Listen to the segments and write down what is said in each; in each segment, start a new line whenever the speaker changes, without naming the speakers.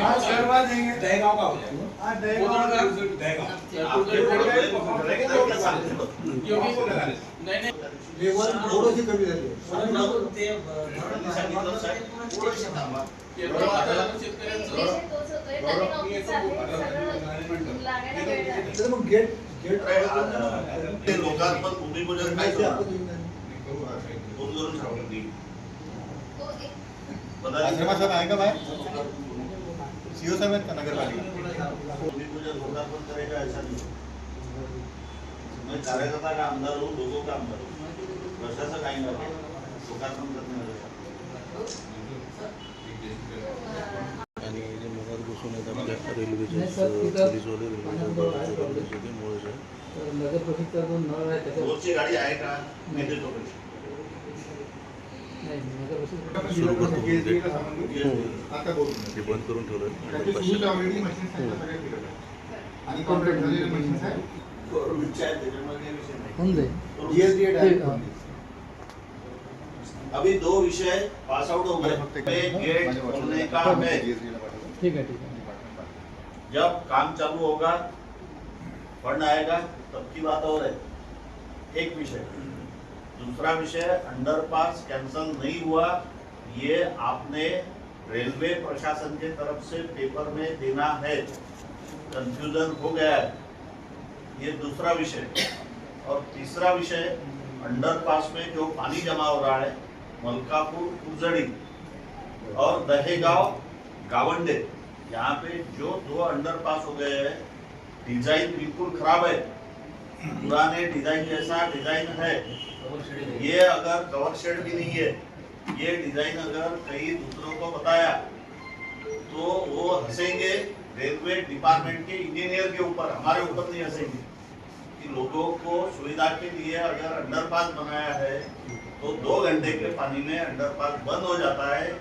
आज करवा देंगे
दहेगाव का हो जाएगा
आज दहेगांव
नाही नाही
लेवल थोडीशी कमी झाली
म्हणून ते धोरण सांगितलं साहेब थोडंसं थांबा
ते लोकार्पण भूमिपूजन काय फ़ोन करून.
तो एक
आहे का बाहेर सीओ साहब आहेत का नगरपालिका?
कार्यकर्ता का आमदार हो दोघं का आमदार काही नाही
आणि जे मगात बसून आहेत आपल्या रेल्वेचे रेल्वे मुळे
नगर
प्रशिक्षण गाडी आहे का?
ते बंद करून ठेवलं
हा.
अभी दो विषय पास आउट हो गए। गेट खोलने का है।
पाठवलं.
ठीक आहे ठीक आहे
जब काम चालू होगा फंड आएगा तब की बात और है। एक विषय। दूसरा विषय, अंडरपास कैंसल नहीं हुआ, ये आपने रेलवे प्रशासन के तरफ़ से पेपर में देना है। कंफ्यूजन हो गया है। ये दूसरा विषय। और तीसरा विषय, अंडरपास में जो पानी जमा हो रहा है, मलकापुर उजड़ी और दहेगांव गावंडे, यहाँ पे जो दो अंडरपास हो गए हैं, डिज़ाइन बिल्कुल खराब है। पुराने डिज़ाइन जैसा डिज़ाइन है, ये अगर कवर शेड भी नहीं है, ये डिज़ाइन अगर कहीं दूसरों को बताया तो वो हंसेंगे, रेलवे डिपार्टमेंट के इंजीनियर के ऊपर, हमारे ऊपर नहीं हंसेंगे। कि लोगों को सुविधा के लिए अगर अंडरपास बनाया है तो दो घंटे के पानी में अंडरपास बंद हो जाता है,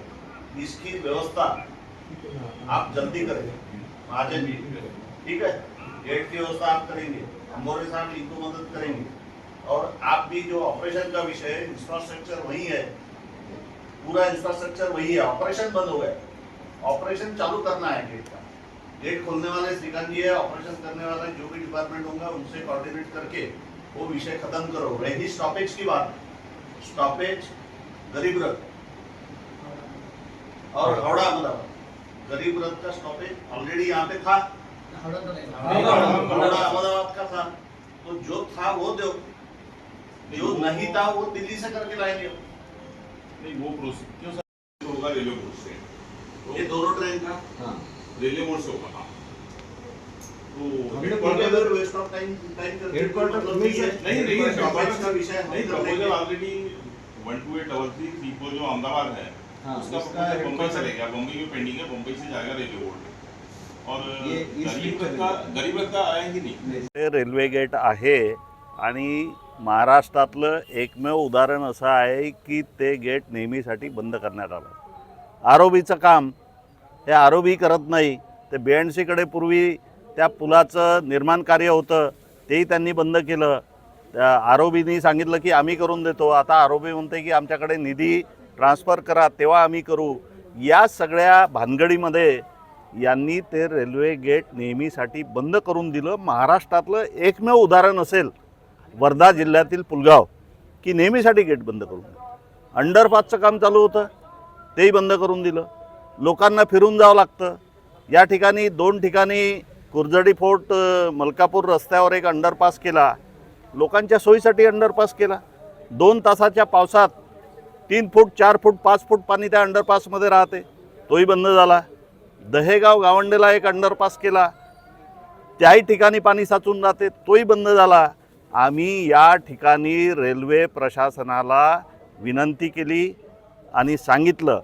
इसकी व्यवस्था आप जल्दी करें। महाजन जी ठीक है। गेट की व्यवस्था आप करेंगे हम अम्बोरे साहब इनको मदद करेंगे। और आप भी जो ऑपरेशन का विषय है इंफ्रास्ट्रक्चर वही है, पूरा इंफ्रास्ट्रक्चर वही है, ऑपरेशन बंद हो गया ऑपरेशन चालू करना है गेट का। गेट खोलने वाले श्रीकांत जी है, ऑपरेशन करने वाला जो भी डिपार्टमेंट होगा, उनसे कोऑर्डिनेट करके वो विषय खत्म करो। रही स्टॉपेज की बात। स्टॉपेज गरीब रथ। और हावड़ा अहमदाबाद गरीब रथ का स्टॉपेज ऑलरेडी यहाँ पे था।
तो
हावड़ा अहमदाबाद का था। तो जो था वो दो। जो नहीं था वो दिल्ली से करके लाएँगे
नहीं वो प्रोसेस क्यों सर? होगा रेलवे बोर्ड से।
ये दोनों ट्रेन का
रेलवे बोर्ड से होगा हाँ। तो
headquarter waste of time time करके
Headquarter
नहीं है।
नहीं नहीं
स्टॉपेज का विषय हम
नहीं proposal already one two eight double जो अहमदाबाद है
हाँ,
उसका बम्बई में पेंडिंग है बम्बई से जाएगा रेलवे बोर्ड। और गरीब का रथ का ही नहीं।
ते रेल्वे गेट आहे आणि महाराष्ट्रातलं एकमेव उदाहरण असं आहे की ते गेट नेहमीसाठी बंद करण्यात आलं. आरोबीचं काम हे आरोबी करत नाही ते बी एन सीकडे पूर्वी त्या पुलाचं निर्माण कार्य होतं तेही त्यांनी बंद केलं. त्या आरोबीनी सांगितलं की आम्ही करून देतो. आता आरोबी म्हणते की आमच्याकडे निधी ट्रान्सफर करा तेव्हा आम्ही करू. या सगळ्या भानगडीमध्ये यांनी ते रेल्वे गेट नेहमीसाठी बंद करून दिलं. महाराष्ट्रातलं एकमेव उदाहरण असेल वर्धा जिल्ह्यातील पुलगाव की नेहमीसाठी गेट बंद करून दिलं. अंडरपासचं काम चालू होतं तेही बंद करून दिलं. लोकांना फिरून जावं लागतं. या ठिकाणी दोन ठिकाणी कुर्जडी फोर्ट मलकापूर रस्त्यावर एक अंडरपास केला. लोकांच्या सोयीसाठी अंडरपास केला. दोन तासाच्या पावसात तीन फूट चार फूट पाच फूट पाणी त्या अंडरपासमध्ये राहते. तोही बंद झाला. दहेगाव गावंडेला एक अंडरपास केला. त्याही ठिकाणी पाणी साचून जाते तोही बंद झाला. आम्ही या ठिकाणी रेल्वे प्रशासनाला विनंती केली आणि सांगितलं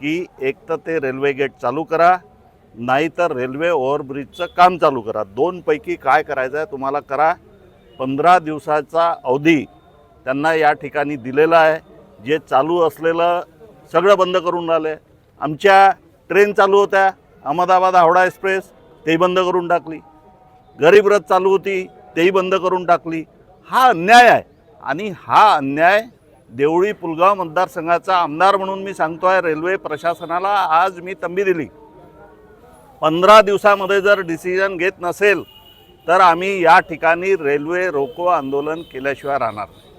की एक तर ते रेल्वे गेट चालू करा नाहीतर रेल्वे ओव्हरब्रिजचं काम चालू करा. दोनपैकी काय करायचं आहे तुम्हाला करा. पंधरा दिवसाचा अवधी त्यांना या ठिकाणी दिलेला आहे. जे चालू असलेलं सगळं बंद करून राहिले. आमच्या ट्रेन चालू होत्या. अहमदाबाद हावडा एक्सप्रेस तेही बंद करून टाकली. गरीब रथ चालू होती तेही बंद करून टाकली. हा अन्याय आहे. आणि हा अन्याय देवळी पुलगाव मतदारसंघाचा आमदार म्हणून मी सांगतो आहे रेल्वे प्रशासनाला आज मी तंबी दिली. पंधरा दिवसामध्ये जर डिसिजन घेत नसेल तर आम्ही या ठिकाणी रेल्वे रोको आंदोलन केल्याशिवाय राहणार नाही.